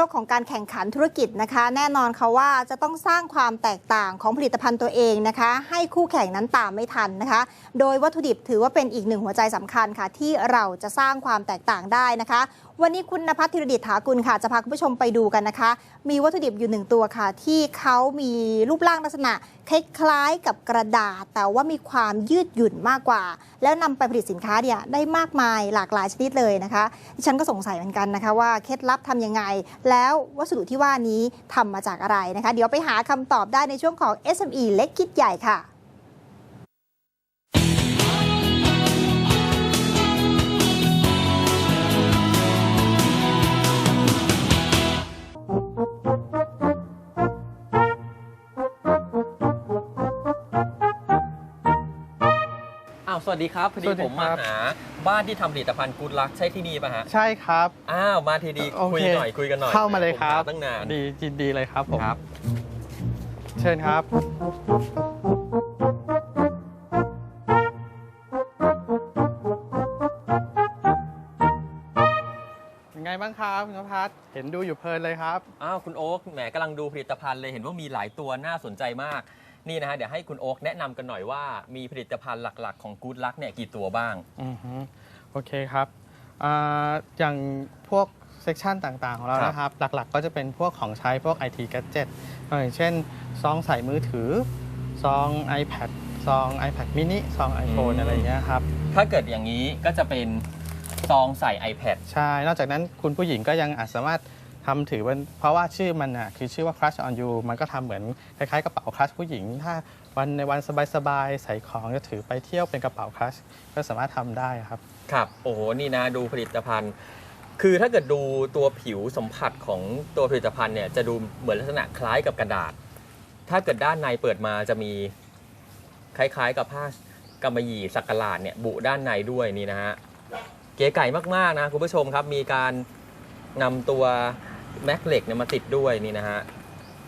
ลกของการแข่งขันธุรกิจนะคะ แน่นอนค่ะว่าจะต้องสร้างความแตกต่างของผลิตภัณฑ์ตัวเองนะคะ ให้คู่แข่งนั้นตามไม่ทันนะคะ โดยวัตถุดิบถือว่าเป็นอีกหนึ่งหัวใจสำคัญค่ะ ที่เราจะสร้างความแตกต่างได้นะคะ วันนี้คุณนภัทรธีรดิษฐากุลค่ะ จะพาคุณผู้ชมไปดูกันนะคะ มีวัตถุดิบอยู่หนึ่งตัวค่ะ ที่เขามีรูปร่างลักษณะ คล้ายๆกับกระดาษ แต่ว่ามีความยืดหยุ่นมากกว่า แล้วนำไปผลิตสินค้าเนี่ยได้มากมายหลากหลายชนิดเลยนะคะดิฉันก็สงสัยเหมือนกันนะคะว่าเคล็ดลับทำยังไง แล้ววัสดุที่ว่านี้ทำมาจากอะไรนะคะ เดี๋ยวไปหาคำตอบได้ในช่วงของ SME เล็กคิดใหญ่ค่ะ สวัสดีครับพอดีสวัสดีผมมาครับ หาบ้านที่ทำผลิตภัณฑ์กูดลักใช่ที่นี่ป่ะฮะใช่ครับ อ้าวมาทีดีโอเคคุยหน่อยคุยกันหน่อยเข้ามาเลยผครับหตั้งนาน ดียินดีเลยครับผมครับ เชิญครับ ยังไงบ้างครับคุณนภัสเห็นดูอยู่เพลินเลยครับ อ้าวคุณโอ๊คแหมกำลังดูผลิตภัณฑ์เลยเห็นว่ามีหลายตัวน่าสนใจมาก นี่นะฮะเดี๋ยวให้คุณโอ๊คแนะนำกันหน่อยว่ามีผลิตภัณฑ์หลักๆ ของกูดลักเนี่ยกี่ตัวบ้าง อือฮึโอเคครับอ่าอย่างพวกเซกชันต่างๆ ของเราครับ นะครับ หลักๆก็จะเป็นพวกของใช้พวก IT gadget อย่างเช่น ซองใส่มือถือ ซอง iPad ซอง iPad mini ซอง iPhone อะไรอย่างเงี้ยครับ ถ้าเกิดอย่างนี้ก็จะเป็นซองใส่ iPad ใช่ นอกจากนั้นคุณผู้หญิงก็ยังอาจสามารถ ทำถือเป็นเพราะว่าชื่อมันอะคือชื่อว่า crush on you มันก็ทำเหมือนคล้ายๆกระเป๋าคลัชผู้หญิง ถ้าวันในวันสบายๆใส่ของจะถือไปเที่ยวเป็นกระเป๋าคลัชก็สามารถทำได้ครับ ครับ โอ้โห นี่นะดูผลิตภัณฑ์ คือถ้าเกิดดูตัวผิวสัมผัสของตัวผลิตภัณฑ์เนี่ยจะดูเหมือนลักษณะคล้ายกับกระดาษ ถ้าเกิดด้านในเปิดมาจะมีคล้ายๆกับผ้ากำมะหยี่สักกลาดเนี่ยบุด้านในด้วยนี่นะฮะเก๋ไก่มากๆนะคุณผู้ชมครับมีการนำตัว แม็กเหล็กเนี่ยมาติดด้วยนี่นะฮะ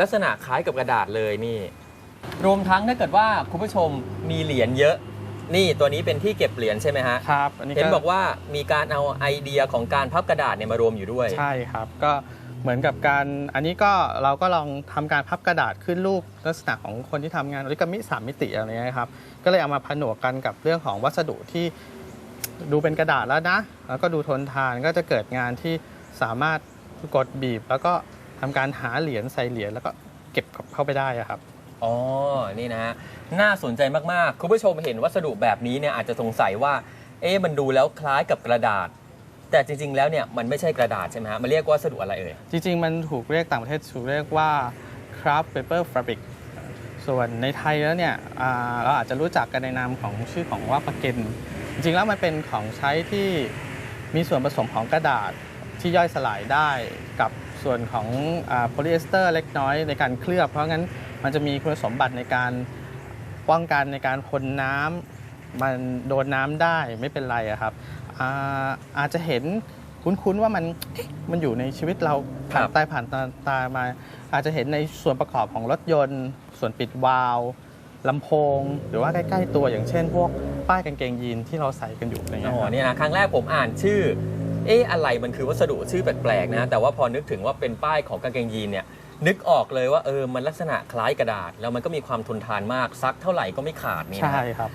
ลักษณะคล้ายกับกระดาษเลยนี่ รวมทั้งถ้าเกิดว่าคุณผู้ชมมีเหรียญเยอะ นี่ตัวนี้เป็นที่เก็บเหรียญใช่ไหมฮะครับอันนี้เห็นบอกว่ามีการเอาไอเดียของการพับกระดาษเนี่ยมารวมอยู่ด้วย ใช่ครับก็เหมือนกับการอันนี้ก็เราก็ลองทำการพับกระดาษขึ้นรูปลักษณะของคนที่ทำงานอริกามิสามมิติอะไรเงี้ยครับก็เลยเอามาผนวกกันกับเรื่องของวัสดุที่ดูเป็นกระดาษแล้วนะ แล้วก็ดูทนทานก็จะเกิดงานที่สามารถ กดบีบแล้วก็ทำการหาเหรียญใส่เหรียญแล้วก็เก็บเข้าไปได้อะครับ อ๋อ นี่นะฮะ น่าสนใจมาก ๆ คุณผู้ชมเห็นวัสดุแบบนี้เนี่ยอาจจะสงสัยว่า เอ๊ะมันดูแล้วคล้ายกับกระดาษ แต่จริง ๆ แล้วเนี่ยมันไม่ใช่กระดาษใช่ไหมฮะ มันเรียกว่าวัสดุอะไรเอ่ย จริง ๆ มันถูกเรียกต่างประเทศถูกเรียกว่า craft paper fabric ส่วนในไทยแล้วเนี่ยอ่าเราอาจจะรู้จักกันในนามของชื่อของว่าปะเก็นจริงๆแล้วมันเป็นของใช้ที่มีส่วนผสมของกระดาษ ที่ย่อยสลายได้กับส่วนของโพลีเอสเตอร์เล็กน้อยในการเคลือบ เพราะงั้นมันจะมีคุณสมบัติในการป้องกันในการคนน้ำมันโดนน้ำได้ไม่เป็นไรครับอาอาจจะเห็นคุ้นๆว่ามันมันอยู่ในชีวิตเราผ่านตาผ่านตาตามา อาจจะเห็นในส่วนประกอบของรถยนต์ ส่วนปิดวาล์วลำโพง หรือว่าใกล้ ๆ ตัวอย่างเช่น พวกป้ายกางเกงยีนที่เราใส่กันอยู่อะไรเงี้อ๋อเนี่ยนะครั้งแรกผมอ่านชื่อ เอ๊ะอะไรมันคือวัสดุชื่อแปลกๆนะแต่ว่าพอนึกถึงว่าเป็นป้ายของกางเกงยีนเนี่ยนึกออกเลยว่าเออมันลักษณะคล้ายกระดาษ แล้วมันก็มีความทนทานมากซักเท่าไหร่ก็ไม่ขาดนี่นะใช่ฮะครับ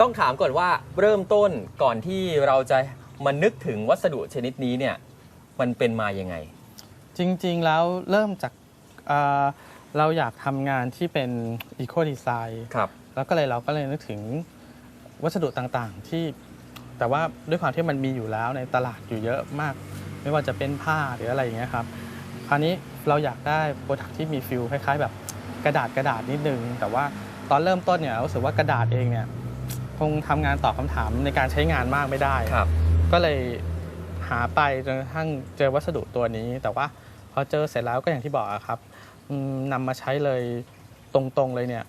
ต้องถามก่อนว่าเริ่มต้นก่อนที่เราจะมานึกถึงวัสดุชนิดนี้เนี่ยมันเป็นมายังไง จริงๆแล้วเริ่มจากเอ่อเราอยากทำงานที่เป็นอีโคดีไซน์ครับ แล้วก็เลยเราก็เลยนึกถึงวัสดุต่างๆ ที่ แต่ว่าด้วยความที่มันมีอยู่แล้วในตลาดอยู่เยอะมาก ไม่ว่าจะเป็นผ้าหรืออะไรอย่างเงี้ยครับคราวนี้เราอยากได้โปรดักที่มีฟิลคล้ายๆ แบบกระดาษกระดาษนิดนึง แต่ว่าตอนเริ่มต้นเนี่ยรู้สึกว่ากระดาษเองเนี่ยคงทำงานตอบคำถามในการใช้งานมากไม่ได้ครับ ก็เลยหาไปจนกระทั่งเจอวัสดุตัวนี้ แต่ว่าพอเจอเสร็จแล้วก็อย่างที่บอกอะครับอืมนำมาใช้เลยตรงๆเลยเนี่ย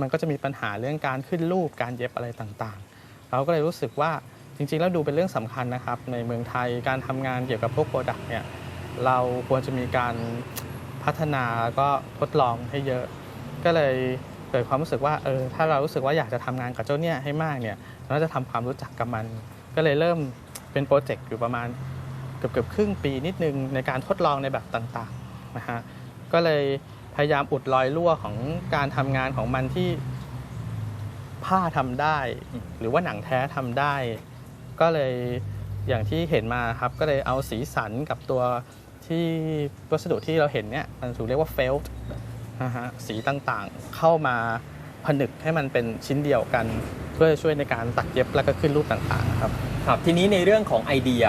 มันก็จะมีปัญหาเรื่องการขึ้นรูปการเย็บอะไรต่างๆ เราก็เลยรู้สึกว่า จริงๆ แล้วดูเป็นเรื่องสำคัญนะครับ ในเมืองไทยการทำงานเกี่ยวกับพวกโปรดักต์เนี่ยเราควรจะมีการพัฒนาแล้วก็ทดลองให้เยอะ ก็เลยเกิดความรู้สึกว่าเออถ้าเรารู้สึกว่าอยากจะทำงานกับเจ้าเนี่ยให้มากเนี่ยเราจะทำความรู้จักกับมัน ก็เลยเริ่มเป็นโปรเจกต์อยู่ประมาณเกือบเกือบครึ่งปีนิดนึงในการทดลองในแบบต่างๆนะฮะก็เลยพยายามอุดรอยรั่วของการทำงานของมันที่ผ้าทำได้ หรือว่าหนังแท้ทำได้ ก็เลยอย่างที่เห็นมาครับก็เลยเอาสีสันกับตัวที่วัสดุที่เราเห็นเนี่ยมันถูกเรียกว่าเฟลต์นะฮะสีต่างๆ เข้ามาผนึกให้มันเป็นชิ้นเดียวกัน เพื่อช่วยในการตัดเย็บแล้วก็ขึ้นรูปต่างๆครับครับทีนี้ในเรื่องของไอเดีย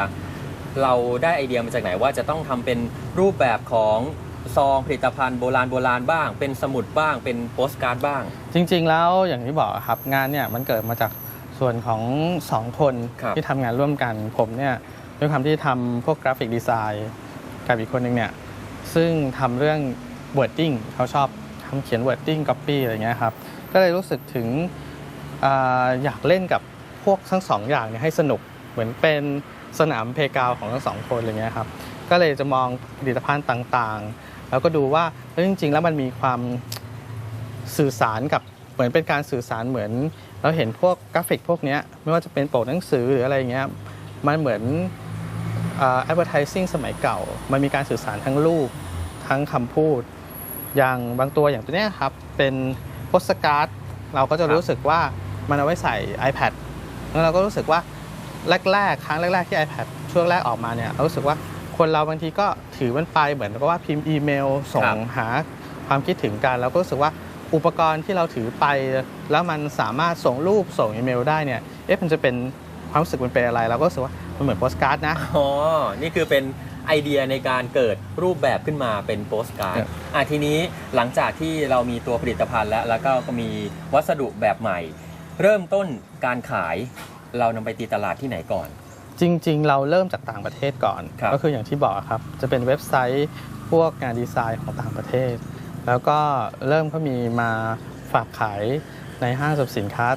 เราได้ไอเดียมาจากไหนว่าจะต้องทำเป็นรูปแบบของซองผลิตภัณฑ์โบราณโบราณบ้าง เป็นสมุดบ้าง เป็นโปสการ์ดบ้าง จริง ๆ แล้วอย่างที่บอกครับงานเนี่ยมันเกิดมาจาก ส่วนของสองคนครับที่ทำงานร่วมกันผมเนี่ยด้วยความที่ทำพวกกราฟิกดีไซน์กับอีกคนหนึ่งเนี่ยซึ่งทำเรื่อง wording เขาชอบทำเขียน wording copy อะไรเงี้ยครับก็เลยรู้สึกถึงอาอยากเล่นกับพวกทั้งสองอย่างเนี่ยให้สนุกเหมือนเป็นสนามเพลย์กราวของทั้งสองคนอะไรเงี้ยครับก็เลยจะมองผลิตภัณฑ์ต่างๆ แล้วก็ดูว่าเฮ้ยจริง ๆ แล้วมันมีความสื่อสารกับเหมือนเป็นการสื่อสารเหมือน เราเห็นพวกกราฟิกพวกเนี้ยไม่ว่าจะเป็นปกหนังสือหรืออะไรเงี้ยมันเหมือนอ่า advertising สมัยเก่า มันมีการสื่อสารทั้งรูปทั้งคำพูด อย่างบางตัวอย่างตัวเนี้ยครับ เป็นโปสการ์ดเราก็จะรู้สึกว่ามันเอาไว้ใส่ iPad แล้วเราก็รู้สึกว่าแรกๆ ครั้งแรก ๆ ที่ iPad ช่วงแรกออกมาเนี่ยเรารู้สึกว่าคนเราบางทีก็ถือมันไปเหมือนกับว่าพิมพ์อีเมล ส่ครังบหาความคิดถึงกันแล้วก็รู้สึกว่า อุปกรณ์ที่เราถือไป แล้วมันสามารถส่งรูปส่งอีเมลได้เนี่ยเอ๊ะมันจะเป็นความรู้สึกมันเป็นอะไรเราก็รู้สึกว่ามันเหมือนโปสการ์ดนะอ๋อ นี่คือเป็นไอเดียในการเกิดรูปแบบขึ้นมาเป็นโปสการ์ดครับอะทีนี้หลังจากที่เรามีตัวผลิตภัณฑ์แล้ว แล้วก็มีวัสดุแบบใหม่ เริ่มต้นการขายเรานำไปตีตลาดที่ไหนก่อน จริง ๆ เราเริ่มจากต่างประเทศก่อนครับก็คืออย่างที่บอกครับ จะเป็นเว็บไซต์พวกงานดีไซน์ของต่างประเทศ แล้วก็เริ่มก็มีมาฝากขายในห้างสรรพสินค้า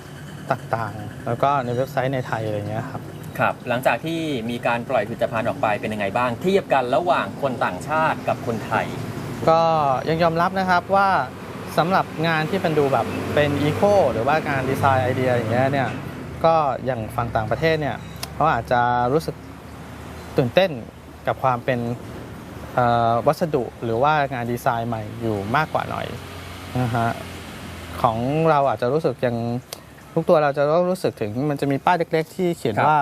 ต่างๆ แล้วก็ในเว็บไซต์ในไทยอะไรเงี้ยครับครับ หลังจากที่มีการปล่อยผลิตภัณฑ์ออกไปเป็นยังไงบ้าง เทียบกันระหว่างคนต่างชาติกับคนไทย ก็ยังยอมรับนะครับว่าสำหรับงานที่เป็นดูแบบเป็นอีโคหรือว่างานดีไซน์ไอเดียอย่างเงี้ยเนี่ยก็อย่างฝั่งต่างประเทศเนี่ยเขาอาจจะรู้สึกตื่นเต้นกับความเป็นเอ่อ วัสดุหรือว่างานดีไซน์ใหม่อยู่มากกว่าหน่อยนะฮะของเราอาจจะรู้สึกยังทุกตัวเราจะต้องรู้สึกถึงมันจะมีป้ายเล็กๆ ที่เขียนครับว่า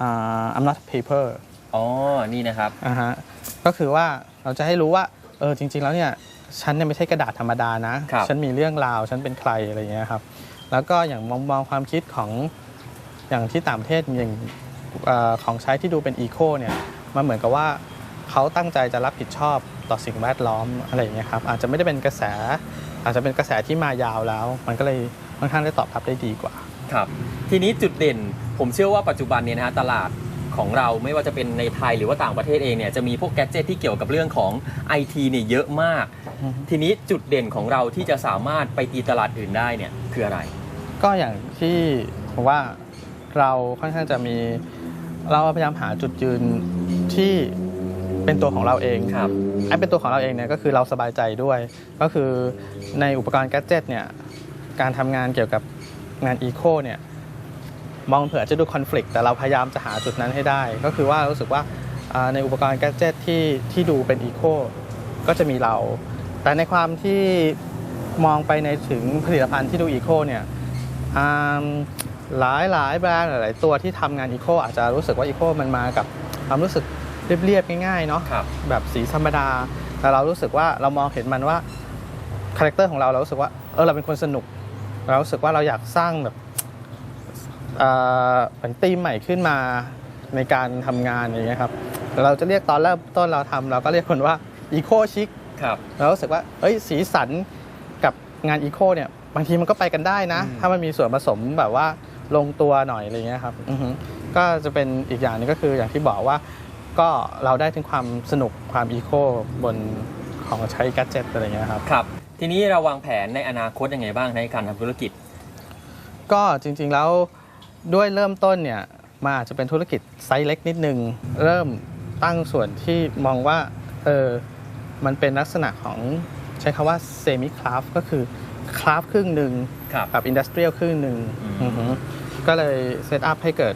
อ่า I'm not paper อ๋อ นี่นะครับอ่าฮะก็คือว่าเราจะให้รู้ว่าเออจริง ๆ แล้วเนี่ยฉันเนี่ยไม่ใช่กระดาษธรรมดานะครับฉันมีเรื่องราวฉันเป็นใครอะไรอย่างเงี้ยครับแล้วก็อย่างมองมองความคิดของอย่างที่ต่างประเทศอย่างเออของใช้ที่ดูเป็นอีโคเนี่ยมันเหมือนกับว่า เขาตั้งใจจะรับผิดชอบต่อสิ่งแวดล้อมอะไรอย่างเงี้ยครับอาจจะไม่ได้เป็นกระแส อาจจะเป็นกระแสที่มายาวแล้ว มันก็เลยค่อนข้างได้ตอบรับได้ดีกว่าครับทีนี้จุดเด่นผมเชื่อว่าปัจจุบันเนี่ยนะฮะตลาดของเราไม่ว่าจะเป็นในไทยหรือว่าต่างประเทศเองเนี่ยจะมีพวกแกดเจิตที่เกี่ยวกับเรื่องของ IT เนี่ยเยอะมากอือฮึทีนี้จุดเด่นของเราที่จะสามารถไปตีตลาดอื่นได้เนี่ยคืออะไร ก็อย่างที่ผมว่าเราค่อนข้างจะมีเราพยายามหาจุดยืนที่ เป็นตัวของเราเองครับไอ้เป็นตัวของเราเองเนี่ยก็คือเราสบายใจด้วย ก็คือในอุปกรณ์แกดเจิตเนี่ยการทำงานเกี่ยวกับงานอีโคเนี่ยมองเผื่อจะดูคอน FLICT แต่เราพยายามจะหาจุดนั้นให้ได้ ก็คือว่ารู้สึกว่าอ่าในอุปกรณ์แกดเจิตที่ที่ดูเป็นอีโคก็จะมีเรา แต่ในความที่มองไปในถึงผลิตภัณฑ์ที่ดูอีโคเนี่ยอ่าหลายหลายแบรนด์หลาย ๆ ตัวที่ทำงานอีโคอาจจะรู้สึกว่าอีโคมันมากับความรู้สึก เรียบๆง่ายๆเนาะครับ แบบสีธรรมดา แต่เรารู้สึกว่าเรามองเห็นมันว่าคาแรคเตอร์ของเราเรารู้สึกว่าเออเราเป็นคนสนุก เรารู้สึกว่าเราอยากสร้างแบบเอ่อเหมือนธีมใหม่ขึ้นมาในการทำงานอย่างเงี้ยครับแต่เราจะเรียกตอนเริ่มต้นเราทำเราก็เรียกคนว่าอีโคชิค ครับ เรารู้สึกว่า เอ้ย สีสันกับงานอีโคเนี่ย บางทีมันก็ไปกันได้นะ อืม ถ้ามันมีส่วนผสมแบบว่าลงตัวหน่อยอะไรเงี้ยครับอือฮึก็จะเป็นอีกอย่างหนึงก็คืออย่างที่บอกว่า ก็เราได้ถึงความสนุกความอีโคบนของใช้แกดเจิตอะไรเงี้ยครับ ครับ ทีนี้เราวางแผนในอนาคตยังไงบ้างในการทำธุรกิจ ก็จริงๆแล้วด้วยเริ่มต้นเนี่ยมาอาจจะเป็นธุรกิจไซส์เล็กนิดนึง เริ่มตั้งส่วนที่มองว่าเออมันเป็นลักษณะของใช้คำว่าเซมิคราฟก็คือคราฟครึ่งหนึ่งครับ กับอินดัสเทรียลครึ่งหนึ่งอืมอือฮึก็เลยเซตอัพให้เกิด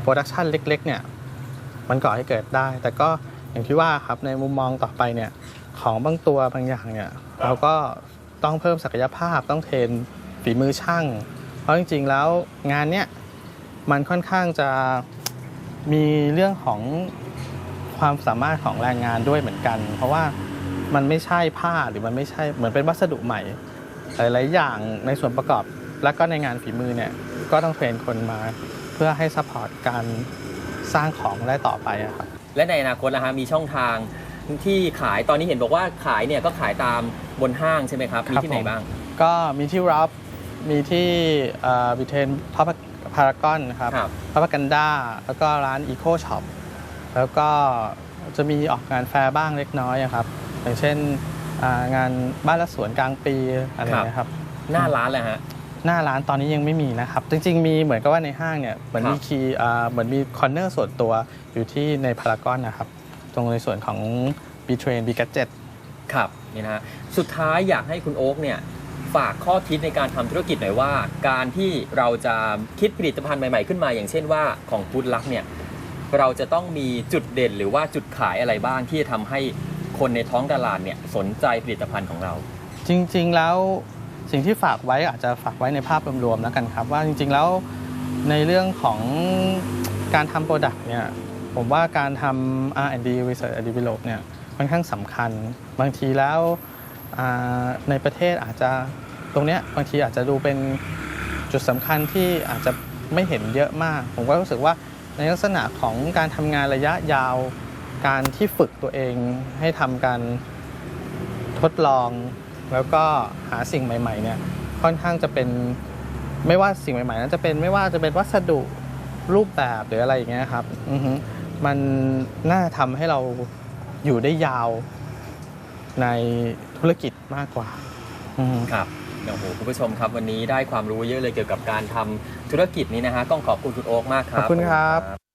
โปรดักชันเล็กๆเนี่ย มันก่อให้เกิดได้ แต่ก็อย่างที่ว่าครับในมุมมองต่อไปเนี่ยของบางตัวบางอย่างเนี่ยเราก็ต้องเพิ่มศักยภาพต้องเทรนฝีมือช่าง เพราะจริงๆแล้วงานเนี้ยมันค่อนข้างจะมีเรื่องของความสามารถของแรงงานด้วยเหมือนกัน เพราะว่ามันไม่ใช่ผ้าหรือมันไม่ใช่เหมือนเป็นวัสดุใหม่หลายๆอย่างในส่วนประกอบและก็ในงานฝีมือเนี่ยก็ต้องเทรนคนมาเพื่อให้ซัพพอร์ตการ สร้างของได้ต่อไปอะครับ และในอนาคตนะฮะมีช่องทางที่ขายตอนนี้เห็นบอกว่าขายเนี่ยก็ขายตามบนห้างใช่ไหมครับมีที่ไหนผมบ้าง ก็มีที่รับมีที่บิเทนพับพารากอนครับครับพับกันด้าแล้วก็ร้านอีโคช็อปแล้วก็จะมีออกงานแฟร์บ้างเล็กน้อยอะครับ อย่างเช่นอ่างานบ้านและสวนกลางปีอะไรอย่างเงี้ยครับ หน้าร้านแหละฮะ หน้าร้านตอนนี้ยังไม่มีนะครับ จริง ๆ มีเหมือนกับว่าในห้างเนี่ยเหมือนครับมีคีย์อ่าเหมือนมีคอนเนอร์ส่วนตัวอยู่ที่ในพารากอนนะครับ ตรงในส่วนของ B Train B Gadget ครับนี่นะฮะสุดท้ายอยากให้คุณโอ๊กเนี่ยฝากข้อคิดในการทำธุรกิจหน่อยว่า การที่เราจะคิดผลิตภัณฑ์ใหม่ ๆ ขึ้นมา อย่างเช่นว่าของฟู้ดลักเนี่ยเราจะต้องมีจุดเด่นหรือว่าจุดขายอะไรบ้างที่จะทำให้คนในท้องตลาดเนี่ยสนใจผลิตภัณฑ์ของเรา จริงๆแล้ว สิ่งที่ฝากไว้อาจจะฝากไว้ในภาพรวมๆแล้วกันครับ ว่าจริงๆแล้วในเรื่องของการทำโปรดักต์เนี่ยผมว่าการทำ R&D Research and Develop เนี่ยค่อนข้างสำคัญ บางทีแล้วในประเทศอาจจะตรงเนี้ยบางทีอาจจะดูเป็นจุดสำคัญที่อาจจะไม่เห็นเยอะมาก ผมก็รู้สึกว่าในลักษณะของการทำงานระยะยาว การที่ฝึกตัวเองให้ทำการทดลอง แล้วก็หาสิ่งใหม่ๆเนี่ยค่อนข้างจะเป็นไม่ว่าสิ่งใหม่ๆนั้นจะเป็นไม่ว่าจะเป็นวัสดุรูปแบบหรืออะไรอย่างเงี้ยครับอือฮึมันน่าทำให้เราอยู่ได้ยาวในธุรกิจมากกว่าอือฮึ ครับโอ้โหคุณผู้ชมครับวันนี้ได้ความรู้เยอะเลยเกี่ยวกับการทำธุรกิจนี้นะฮะต้องขอบคุณคุณโอ๊กมากครับ ขอบคุณครับ